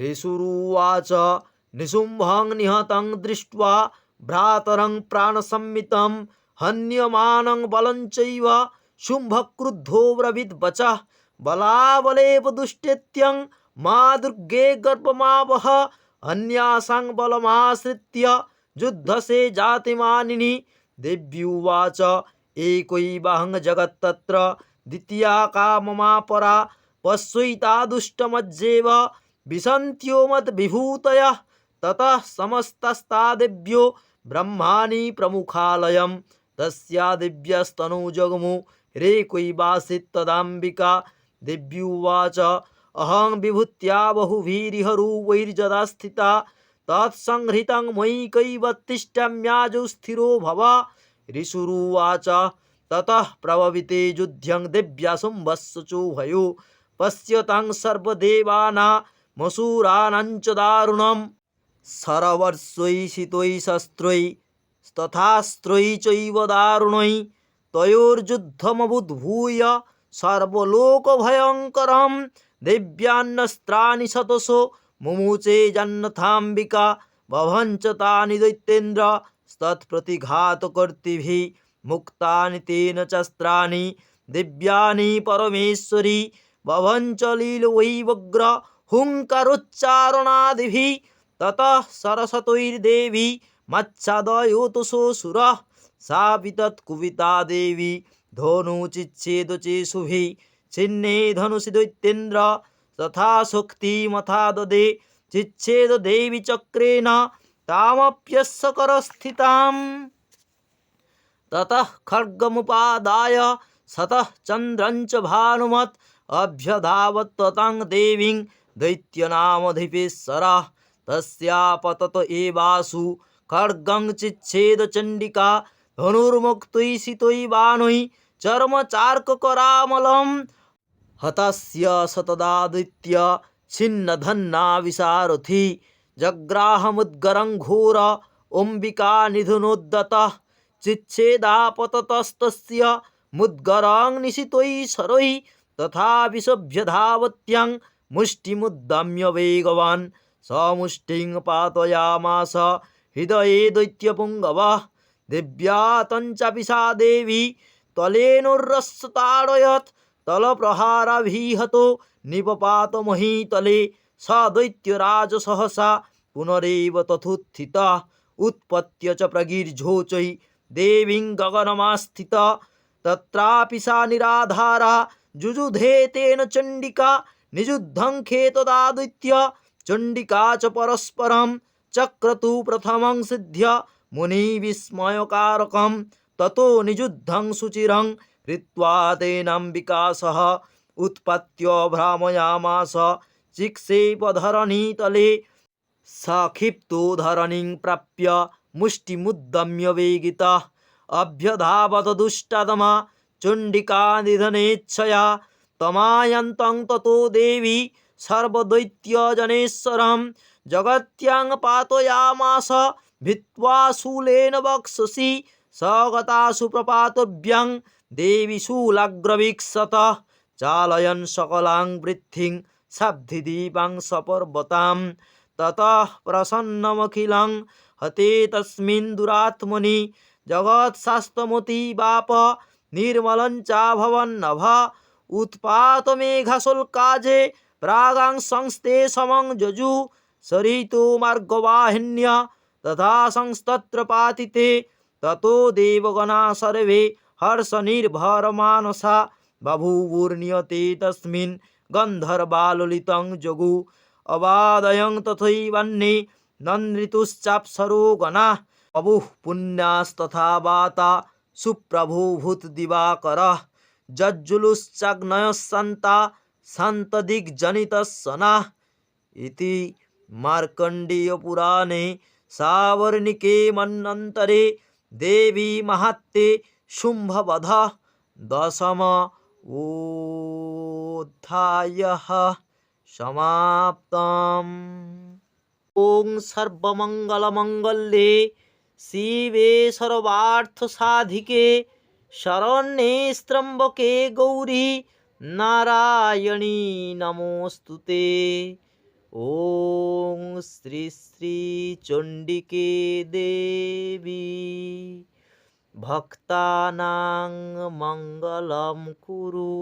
ऋषुरुवाच निशुम्भं निहतं दृष्ट्वा भ्रातरं प्राणसंमितं हन्यमानं बलं चैव शुम्भक्रुद्धो ब्रवीद् वचः बलाबलेव दुष्टेत्यं मा दुर्गे गर्भमावह अन्यासां बलमाश्रित्य युद्धसे जातिमानिनि देव्युवाच एकैवाहं जगत्तत्र द्वितीया का ममापरा पश्यैता दुष्टमज्जेव विशन्त्यो मद्विभूतयः ततः समस्तस्ता देव्यो ब्रह्माणि प्रमुखालयं तस्या दिव्यस्तनौ जगमु रेकैवासीत् तदाम्बिका देव्युवाच अहं विभूत्या बहुभिरिह रूपैर्जदा स्थिता तत्संहृतं मयि कैव तिष्ठम्याजौ स्थिरो भव ऋषुरुवाच ततः प्रभविते युध्यं देव्या शुम्भस्सुचोभयो মসুরাণঞ্চ দারুণম। সরবর্ষৈ শীতৈ শস্ত্রৈ, তথাস্ত্রৈ চৈব দারুণৈ, তয়োর্যুদ্ধমবুদ্ভূয় সর্বলোকভয়ঙ্করম। দেব্যান্নস্ত্রাণি শতশো মুমুচে জান্নথাম্বিকা, বভঞ্চ তানি দৈত্যেন্দ্র তৎপ্রতিঘাতকর্তৃভি মুক্তানি তেন চস্ত্রাণি, দিব্যানি পরমেশ্বরী, বভঞ্চ লীল হুঙ্কারোচ্চারণাদিভি ততঃ সরস্বতৈর্দেবী মচ্ছাদয়োতসো সুরঃ সা বিতৎকুবিতা দেবী ধনুচিচ্ছেদচেষুভি ছিন্নে ধনুষি দৈত্যেন্দ্র তথা শক্তিমথা দদে চিচ্ছেদ দেবী চক্রেণ তামপ্যস্য করস্থিতাম। ততঃ খর্গমুপাদায় সতঃ চন্দ্রঞ্চ ভানুমত অভ্যধাবত্ততাং দেবীং दैत्यनामधिपेश्वरः तस्या पतत एवासु खड्गं चिच्छेदचण्डिका धनुर्मुक्तैषितैवानुः चर्मचार्ककरामलं हतस्य सतदादित्य छिन्नधन्ना विशारथी जग्राहमुद्गरं घोर अम्बिका निधुनोद्दतः चिच्छेदापततस्तस्य मुद्गरं निशितैः शरैः तथा विसभ्यधावत्यं मुष्टिमुद्दम्य वेगवान् समुष्टिं पातयामास हृदये दैत्यपुङ्गवः। दिव्या तञ्चापि सा देवी तलेनुरस्ताडयत् तलप्रहाराभिहतो निपपात महीतले। स दैत्यराज सहसा पुनरेव तथुत्थितः। उत्पत्य च प्रगीर्झोचै देवीं गगनमास्थित। तत्रापि सा निराधारा। जुजुधे तेन चण्डिका। নিযুদ্ধং খেতদাদিত্য চণ্ডিকা চ পরস্পরম চক্রতু প্রথমং সিদ্ধ্য মুনি বিস্ময়কারকম ততো নিযুদ্ধং সুচিরং কৃত্বা তেনাম বিকাশ উৎপত্য ভ্রাময়ামাস চিক্সেপধরণীতলে সক্ষিপ্তো ধরণীং প্রাপ্য মুষ্টিমুদ্দম্য বেগিত অভ্যধাবত দুষ্টতমা চণ্ডিকা নিধনেচ্ছয়া তমায়ন্তং ততো দেবী সর্বদৈত্য জনেশ্বরম জগত্যাং পাতয়ামাস ভিত্বা শূলেন বক্ষসি সগতা সুপ্রপাতভ্যং দেবী শূলাগ্রবীক্ষত চালয়ন সকলাং বৃদ্ধিং সাব্ধিদীপাং সপর্বতাম ততঃ প্রসন্নমখিলং হতে তস্মিন দুরাত্মনি জগৎ শাস্তমতি বাপ নির্মলঞ্চা উৎপাত মেঘাসল কাজে প্রাগাং সংস্তে সমং যজু সরিতু মার্গবাহিন্য তথা সংস্তত্র পাতিতে ততো দেবগণা সর্বে হর্ষনির্ভরমানসা বভূবূর্ণিয়তে তস্মিন গন্ধর্বাললিতং যোগু অবাদয়ং তথৈবান্যে নন্দিতুশ্চাপসরো গণাহ অবুঃ পুণ্যাস্তথা বাতা সুপ্রভূভূত দিবাকরঃ যজ্জুলুশ্চাগ্নয়সান্তা শান্তদিগ্জনিতসনাহ ইতি মার্কণ্ডীয়পুরাণে সাবর্ণিকে মন্বন্তরে দেবী মাহাত্মে শুম্ভবধ দশম ওধ্যায় সমাপ্তম। ওং সর্বমঙ্গলমঙ্গলে শিবে সর্বার্থ সাধিকে শরণ্যে স্ত্রম্বকে গৌরী নারায়ণী নমস্তুতে ওং শ্রী শ্রী চণ্ডিকে দেবী ভক্তানাং মঙ্গলম কুরু